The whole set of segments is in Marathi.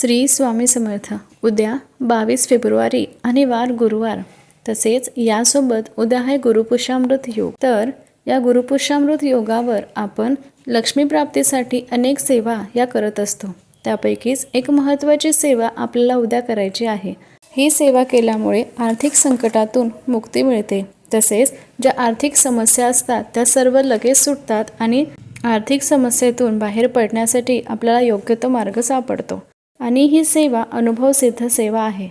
श्री स्वामी समर्थ. उद्या बावीस फेब्रुवारी आणि वार गुरुवार. तसेच यासोबत उद्या आहे गुरुपुषामृत योग. तर या गुरुपुषामृत योगावर आपण लक्ष्मी प्राप्तीसाठी अनेक सेवा या करत असतो. त्यापैकीच एक महत्त्वाची सेवा आपल्याला उद्या करायची आहे. ही सेवा केल्यामुळे आर्थिक संकटातून मुक्ती मिळते. तसेच ज्या आर्थिक समस्या असतात त्या सर्व लगेच सुटतात आणि आर्थिक समस्येतून बाहेर पडण्यासाठी आपल्याला योग्य तो मार्ग सापडतो. आणि ही सेवा अनुभवसिद्ध सेवा आहे.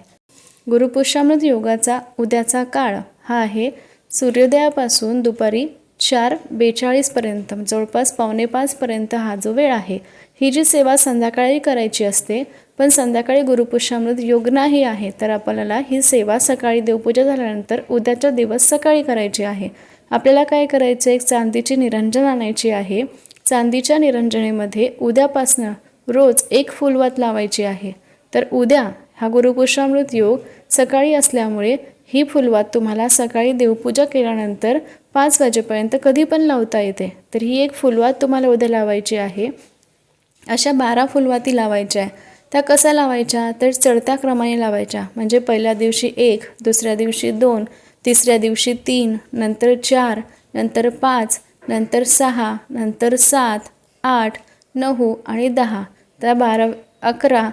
गुरुपुष्यामृत योगाचा उद्याचा काळ हा आहे सूर्योदयापासून दुपारी चार बेचाळीसपर्यंत जवळपास पावणे पाचपर्यंत हा जो वेळ आहे ही जी सेवा संध्याकाळी करायची असते पण संध्याकाळी गुरुपुष्यामृत योग नाही आहे तर आपल्याला ही सेवा सकाळी देवपूजा झाल्यानंतर उद्याचा दिवस सकाळी करायची आहे. आपल्याला काय करायचं एक चांदीची निरंजन आणायची आहे. चांदीच्या निरंजनेमध्ये उद्यापासनं रोज एक फुलवात लावायची आहे. तर उद्या हा गुरुपुषामृत योग सकाळी असल्यामुळे ही फुलवात तुम्हाला सकाळी देवपूजा केल्यानंतर पाच वाजेपर्यंत कधी पण लावता येते. तर ही एक फुलवात तुम्हाला उद्या लावायची आहे. अशा बारा फुलवाती लावायच्या आहे. त्या कसा लावायच्या? तर चढत्या क्रमाने लावायच्या. म्हणजे पहिल्या दिवशी एक दुसऱ्या दिवशी दोन तिसऱ्या दिवशी तीन नंतर चार नंतर पाच नंतर सहा नंतर सात आठ नऊ आणि दहा. त्या बारा अकरा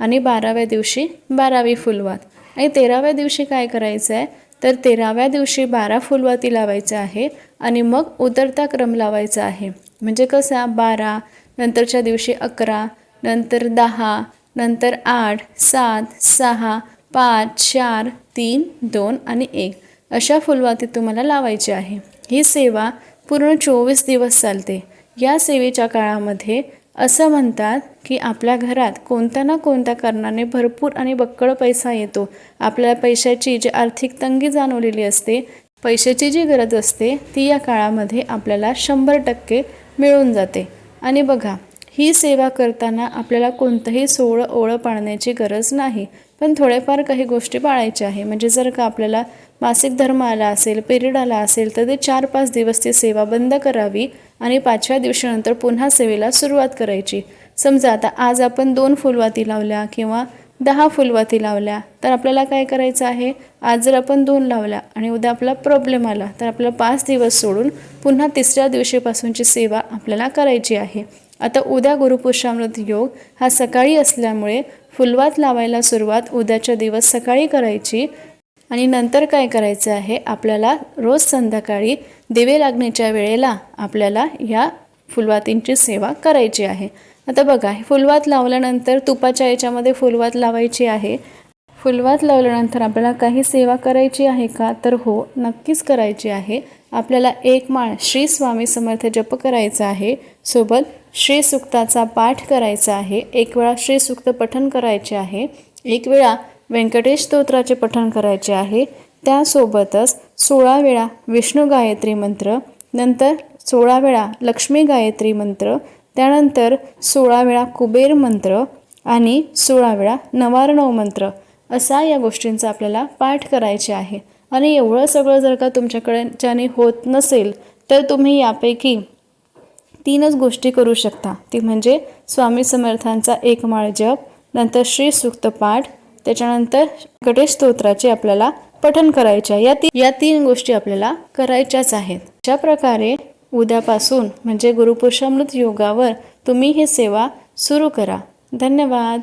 आणि बाराव्या दिवशी बारावी फुलवात. आणि तेराव्या दिवशी काय करायचं आहे तर तेराव्या दिवशी बारा फुलवाती लावायचं आहे आणि मग उतरता क्रम लावायचा आहे. म्हणजे कसा? बारा नंतरच्या दिवशी अकरा नंतर दहा नंतर आठ सात सहा पाच चार तीन दोन आणि एक. अशा फुलवाती तुम्हाला लावायची आहे. ही सेवा पूर्ण चोवीस दिवस चालते. या सेवेच्या काळामध्ये असं म्हणतात की आपल्या घरात कोणत्या ना कोणत्या कारणाने भरपूर आणि बक्कळ पैसा येतो. आपल्याला पैशाची जी आर्थिक तंगी जाणवलेली असते पैशाची जी गरज असते ती या काळामध्ये आपल्याला शंभर टक्के मिळून जाते. आणि बघा ही सेवा करताना आपल्याला कोणतंही सोळं ओळं पाळण्याची गरज नाही. पण थोड्याफार काही गोष्टी पाळायच्या आहे. म्हणजे जर का आपल्याला मासिक धर्म आला असेल पिरियड आला असेल तर ते चार पाच दिवस ती सेवा बंद करावी आणि पाचव्या दिवशीनंतर पुन्हा सेवेला सुरुवात करायची. समजा आता आज आपण दोन फुलवाती लावल्या किंवा दहा फुलवाती लावल्या तर आपल्याला काय करायचं आहे? आज जर आपण दोन लावल्या आणि उद्या आपला प्रॉब्लेम आला तर आपल्याला पाच दिवस सोडून पुन्हा तिसऱ्या दिवशीपासूनची सेवा आपल्याला करायची आहे. आता उद्या गुरुपुषामृत योग हा सकाळी असल्यामुळे फुलवात लावायला सुरुवात उद्याच्या दिवस सकाळी करायची. आणि नंतर काय करायचं आहे? आपल्याला रोज संध्याकाळी दिवे लागण्याच्या वेळेला आपल्याला या फुलवातींची सेवा करायची आहे. आता बघा फुलवात लावल्यानंतर तुपाच्या याच्यामध्ये फुलवात लावायची आहे. फुलवात लावल्यानंतर आपल्याला काही सेवा करायची आहे का? तर हो नक्कीच करायची आहे. आपल्याला एक माळ श्री स्वामी समर्थ जप करायचा आहे. सोबत श्री सुक्ताचा पाठ करायचा आहे. एक वेळा श्री सुक्त पठण करायचे आहे. एक वेळा व्यंकटेश स्तोत्राचे पठण करायचे आहे. त्यासोबतच सोळा वेळा विष्णू गायत्री मंत्र नंतर सोळा वेळा लक्ष्मी गायत्री मंत्र त्यानंतर सोळा वेळा कुबेर मंत्र आणि सोळा वेळा नवारणव मंत्र. असा या गोष्टींचा आपल्याला पाठ करायचे आहे. आणि एवढं सगळं जर का तुमच्याकडे ज्याने होत नसेल तर तुम्ही यापैकी तीनच गोष्टी करू शकता. ती म्हणजे स्वामी समर्थांचा एक माळ जप नंतर श्री सुक्त पाठ त्याच्यानंतर गणेश स्तोत्राचे आपल्याला पठन करायचे आहे. या ती या तीन गोष्टी आपल्याला करायच्याच आहेत. अशा प्रकारे उद्यापासून म्हणजे गुरुपुरुषामृत योगावर तुम्ही ही सेवा सुरू करा. धन्यवाद.